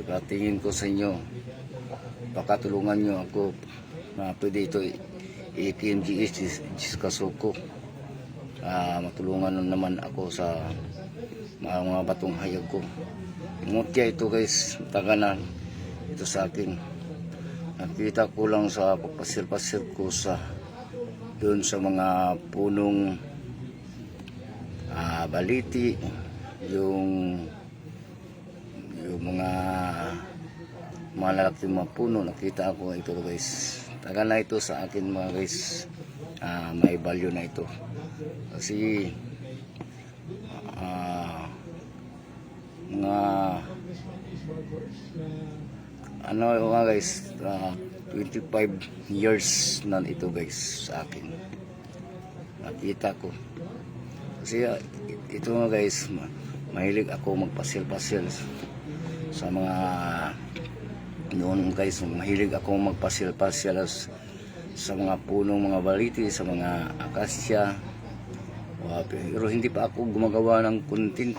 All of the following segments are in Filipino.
ipatingin ko sa inyo. Baka tulungan nyo ako na pwede ito i-PMGS Jiskasuko. Ah, matulungan naman ako sa mga, mga batong hayag ko. Ngutya ito guys, taganan ito sa akin. Nakita ko lang sa pagpasir-pasir ko sa doon sa mga punong ah, baliti, yung yung mga malalaki mga puno nakita ko ito guys. Tagal na ito sa akin mga guys. Ah, may value na ito. Kasi ah, mga ano mga guys ah, 25 years na ito guys sa akin. Nakita ko. Kasi ah, ito nga guys ma- mahilig ako magpasil-pasil sa mga noon guys mahilig ako magpasil-pasil s- sa mga punong mga baliti sa mga akasya. Pero hindi pa ako gumagawa ng content.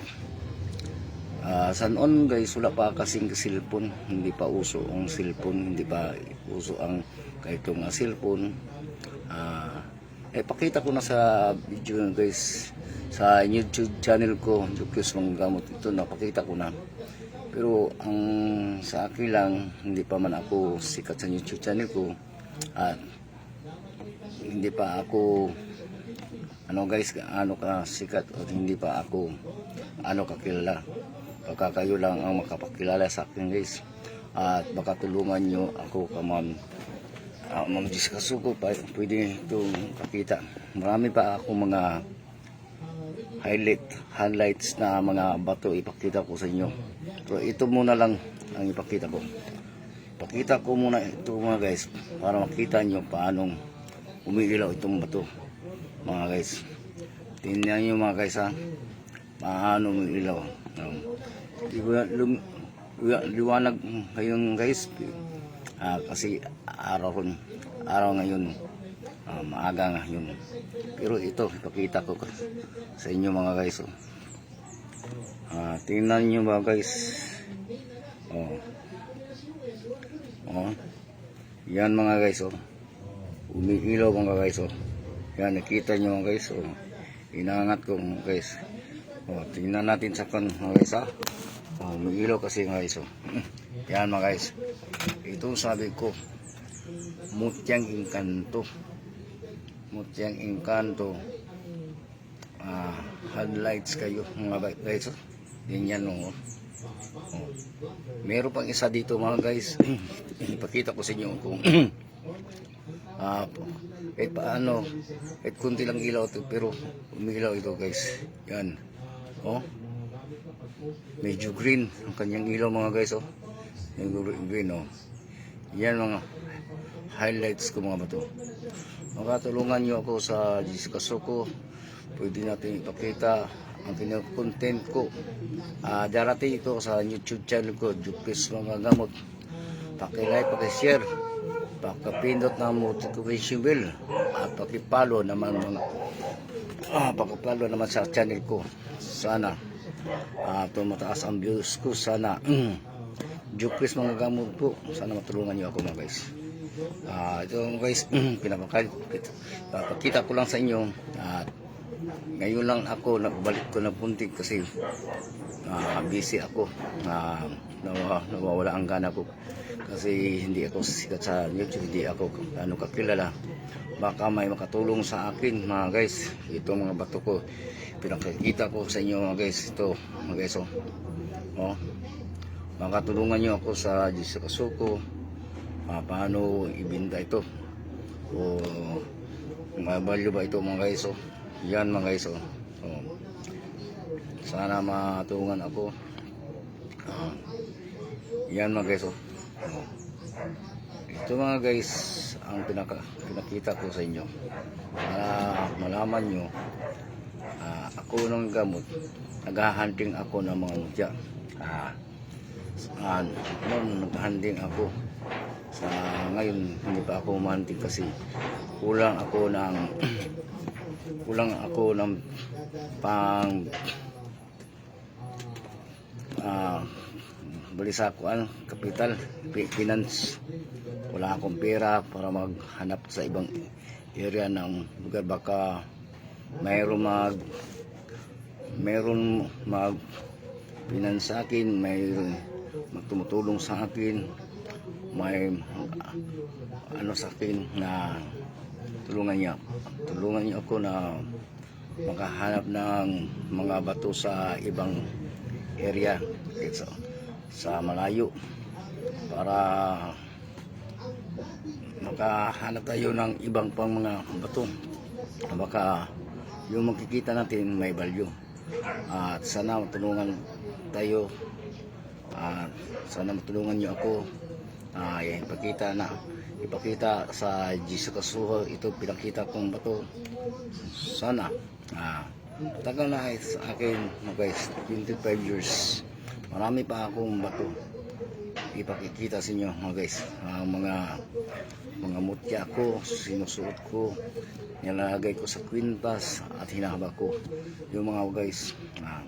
Ah, sa noon guys wala pa kasing cellphone. Hindi pa uso ang cellphone hindi pa uso ang kahito nga cellphone. Ah, eh pakita ko na sa video guys sa YouTube channel ko. Dukyos mga gamot ito napakita ko na pero ang sa akin lang hindi pa man ako sikat sa YouTube channel ko. At hindi pa ako ano guys ano ka sikat o hindi pa ako ano kakilala baka kayo lang ang makapakilala sa akin guys. At baka tulungan nyo ako ka ma'am. Uh, ma'am ko pa pwede itong pakita marami pa ako mga highlight highlights na mga bato ipakita ko sa inyo pero ito muna lang ang ipakita ko. Pakita ko muna ito mga guys para makita nyo paanong umiilaw itong bato mga guys. Tingnan nyo mga guys ha paano umiilaw. Um, lum- liwa- liwanag ngayon guys. Ah, kasi araw araw ngayon. Ah, maaga ngayon. Pero ito ipakita ko sa inyo mga guys oh. Ah, tingnan nyo mga guys oh. Oh. Yan mga guys oh. Umiilaw mga guys oh. Yan nakita nyo mga guys oh. Inangat ko mga guys. Oh, tingnan natin sa kan mga guys ha. Oh, umiilaw kasi mga guys oh. Yan mga guys. Ito sabi ko. Mutyang engkanto. Mutyang engkanto. Ah, headlights kayo mga guys oh. Yan yan oh. Oh. Meron pang isa dito mga guys. Ipakita ko sa inyo kung ah kahit paano, kahit kunti lang ilaw ito, pero umilaw ito guys. Yan. Oh. Medyo green ang kanyang ilaw mga guys oh. Gr- green oh. Yan mga highlights ko mga bato. Makatulungan nyo ako sa Jessica Soko. Pwede natin ipakita ang kanyang content ko. Ah, darating ito sa YouTube channel ko, Jupis Mga Gamot. Paki-like, paki-share, paki-pindot ng notification bell, at paki-follow naman mga ah, paki-follow naman sa channel ko. Sana ah, tumataas ang views ko. Sana Jupis Mga Gamot po. Sana matulungan niyo ako mga guys. Ah, ito mga guys, pinapakita papakita ko lang sa inyo at ngayon lang ako nagbalik ko na puntik kasi ah, busy ako. Uh, nawa, nawawala ang gana ko. Kasi hindi ako sikat sa YouTube hindi ako ano kakilala. Baka may makatulong sa akin mga guys. Ito mga bato ko. Pinakikita ko sa inyo mga guys. Ito mga guys oh, oh. makatulungan nyo ako sa Jessica Suko ah, paano ibinta ito? O mabalyo ba ito mga guys oh. Yan mga guys oh. oh. sana matulungan ako Ah, yan mga guys oh. oh. ito mga guys ang pinaka, pinakita ko sa inyo para malaman nyo ah, ako ng gamot naghahunting ako ng mga mutya ah, ah, noon naghanding ako sa ngayon hindi pa ako umanting kasi kulang ako ng kulang ako ng pang ah, bali sa kuan kapital pi- finance. Wala akong pera para maghanap sa ibang area ng lugar. Baka mayroon mag mayroon mag finance sa akin may magtumutulong sa akin may ano sa akin na tulungan niya. Tulungan niya ako na makahanap ng mga bato sa ibang area sa, sa malayo para makahanap tayo ng ibang pang mga bato baka yung makikita natin may value at sana matulungan tayo. At sana matulungan niyo ako. Uh, ipakita na ipakita sa Jesus Kasuho ito pinakita kong bato. Sana. Ah tagal na sa akin mga guys. 25 years. Marami pa akong bato ipakikita sa inyo mga guys. Ang mga mga mutya ko sinusuot ko nilalagay ko sa kwintas at hinahaba ko. Yung mga guys ah,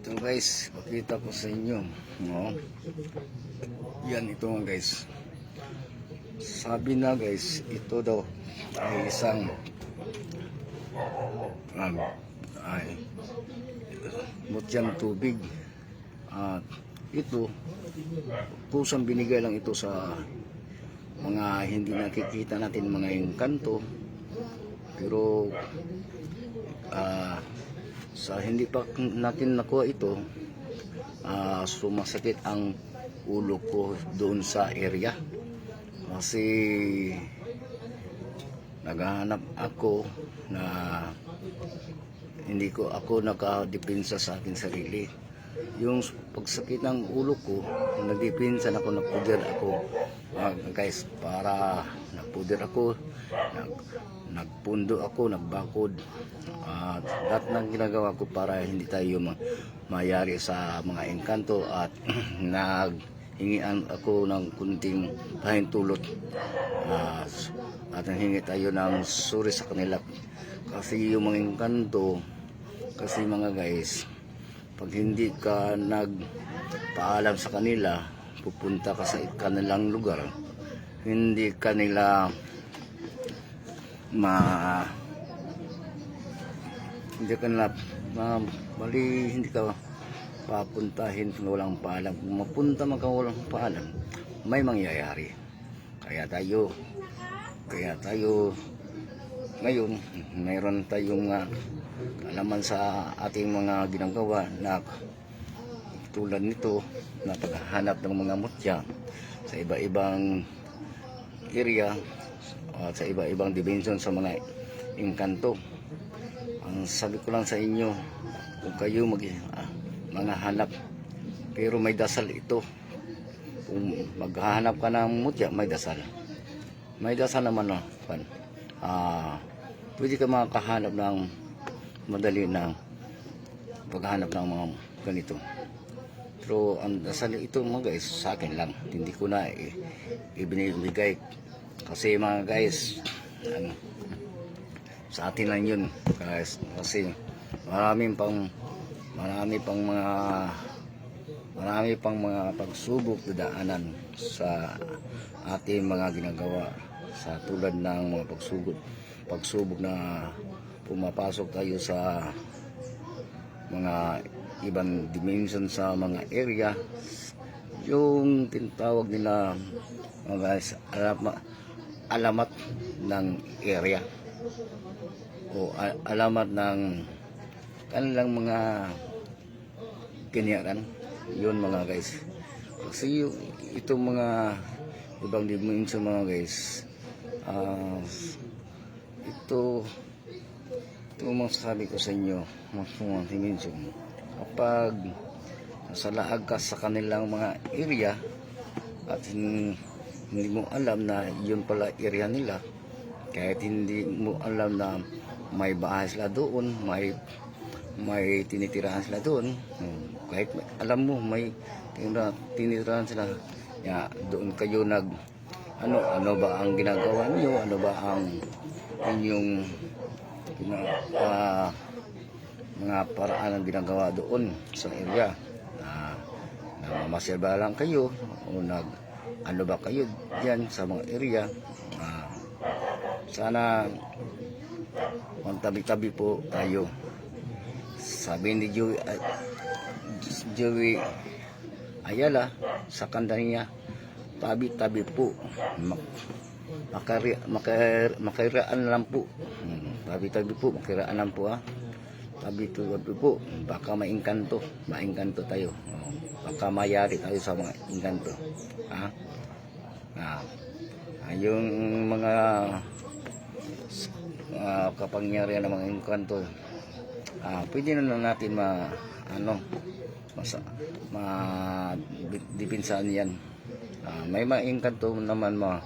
ito guys pakita ko sa inyo no? yan ito mga guys sabi na guys ito daw ay isang um, ay mutyang tubig. At ito kusang binigay lang ito sa mga hindi nakikita natin mga engkanto. Pero ah, sa hindi pa natin nakuha ito ah, sumasakit ang ulo ko doon sa area kasi naghahanap ako na hindi ko ako nakadepensa sa akin sarili. Yung pagsakit ng ulo ko nagdepensa na ako napuder ako. Ah, guys para napuder ako nag, nagpundo ako nagbakod at lahat ng ginagawa ko para hindi tayo ma- mayari sa mga engkanto at naghingian ako ng kunting pahintulot. Ah, at nanghingi tayo ng sorry sa kanila. Kasi yung mga engkanto kasi mga guys pag hindi ka nagpaalam sa kanila pupunta ka sa kanilang lugar. Hindi kanila ma hindi ka nila ma, bali hindi ka papuntahin kung walang paalam kung mapunta man walang paalam may mangyayari kaya tayo kaya tayo ngayon mayroon tayong uh, alaman sa ating mga ginagawa na tulad nito na paghahanap ng mga mutya sa iba-ibang area at sa iba-ibang dimension sa mga engkanto. Ang sabi ko lang sa inyo, kung kayo mag, ah, mga hanap, pero may dasal ito. Kung maghahanap ka ng mutya, may dasal. May dasal naman na. Ah, pwede ka makahanap ng madali na paghahanap ng mga ganito. Pero ang dasal ito mga guys, sa akin lang. Hindi ko na i- ibinibigay. Kasi mga guys, ano, sa atin lang yun. Guys, kasi maraming pang marami pang mga marami pang mga pagsubok dadaanan sa ating mga ginagawa sa tulad ng mga pagsubok pagsubok na pumapasok tayo sa mga ibang dimension sa mga area. Yung tinatawag nila mga guys alama, alamat ng area. O alamat ng kanilang mga kinyaran yun mga guys. Kasi yung, itong mga ibang dimension mga guys. Ah, ito ito masasabi ko sa inyo. Mga dimension kapag nasa laag ka sa kanilang mga area at hin- hindi mo alam na yun pala area nila kahit hindi mo alam na may bahay sila doon may may tinitirahan sila doon hmm, kahit may- alam mo may tinira, tinitirahan sila. Ya doon kayo nag ano ano ba ang ginagawa niyo? Ano ba ang inyong gina, ah, mga paraan ang ginagawa doon sa area? Na namamasyal ba lang kayo o nag ano ba kayo diyan sa mga area? Ah, sana tabi-tabi po tayo. Sabi ni Joey, Joey Ayala sa kanta tabi-tabi po. Mak- makari, makar, makiraan lang po. Hmm, tabi-tabi po makiraan lang po ha tabi-tabi po baka maingkanto maingkanto tayo. Oh, baka mayari tayo sa mga ingkanto ha ah, ah, yung mga uh, kapangyarihan ng mga engkanto ah pwede na lang natin ma ano masa ma di- dipinsaan yan. Ah, may mga engkanto naman ma.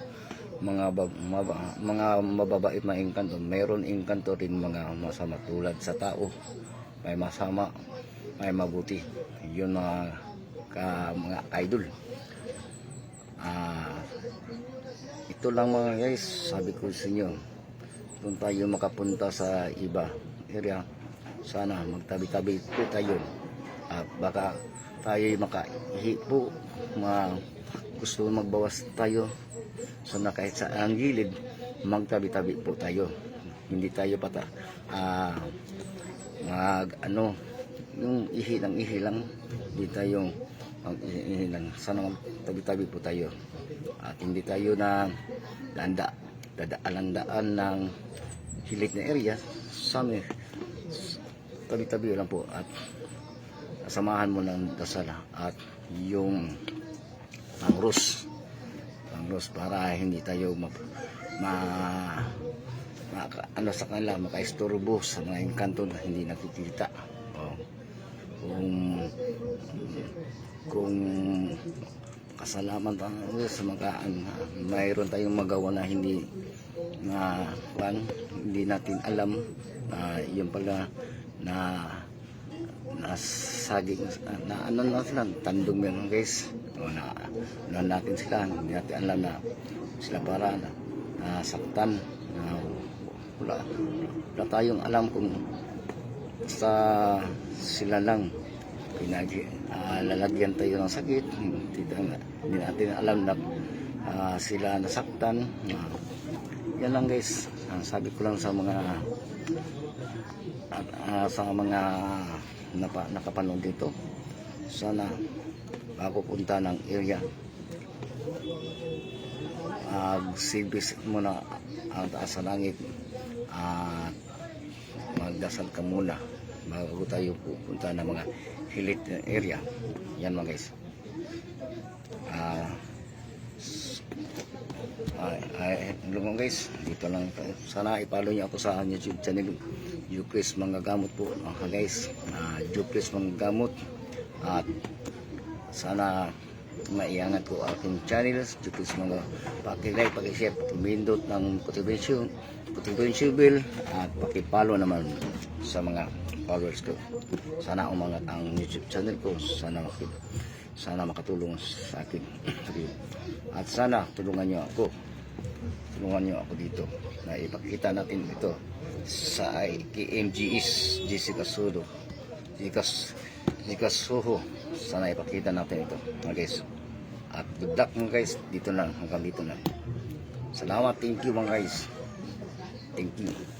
Mga bab, maba, mga mababait na engkanto mayroon engkanto rin mga masama tulad sa tao. May masama may mabuti. Yun mga ka, mga idol. Ah ito lang mga guys. Sabi ko sa inyo kung tayo makapunta sa iba area. Sana magtabi-tabi po tayo at baka tayo makaihi po. Ma, gusto magbawas tayo. Sana kahit sa ang gilid magtabi-tabi po tayo. Hindi tayo pata ah, mag ano yung ihi lang ihi lang. Hindi tayo mag ihi sana magtabi-tabi po tayo. At hindi tayo na danda dadaalan-daan ng hilik na area. Sa tabi-tabi lang po at samahan mo ng dasal at yung pangros pangros para hindi tayo ma, ma, maka- ano sa kanila makaistorbo sa mga engkanto na hindi nakikita oh. kung kung kasalaman tayo sa mga mayroon tayong magawa na hindi na pan hindi natin alam na yun pala na na saging na ano na sila tandong meron guys. O na na natin sila hindi natin alam na sila para na, nasaktan. Na wala, wala tayong alam kung sa sila lang pinag ah, lalagyan tayo ng sakit. Hindi, hindi natin alam na ah, sila nasaktan. Ah, yan lang guys. Ang sabi ko lang sa mga at ah, sa mga napa, nakapanood dito. Sana bago punta ng area ag silbis muna ang taas sa langit at magdasal ka muna bago tayo pupunta ng mga hilit area. Yan mga guys. Ah ay, ay, hello mga guys, dito lang. Sana ipalo niyo ako sa YouTube channel Jupris Mga Gamot po mga guys. Uh, Jupris Mga Gamot at sana maiangat ko aking channel Jupris Mga pakilike, pakishare, pumindot ng contribution contribution bill at pakipalo naman sa mga followers ko. Sana umangat ang YouTube channel ko. Sana makip sana makatulong sa akin. At sana tulungan niyo ako. Tulungan niyo ako dito na ipakita natin ito sa KMGS Sodo Jessica, Jessica Soho sana ipakita natin ito. Mga guys. At good luck mga guys. Dito lang hanggang dito lang salamat. Thank you mga guys. Thank you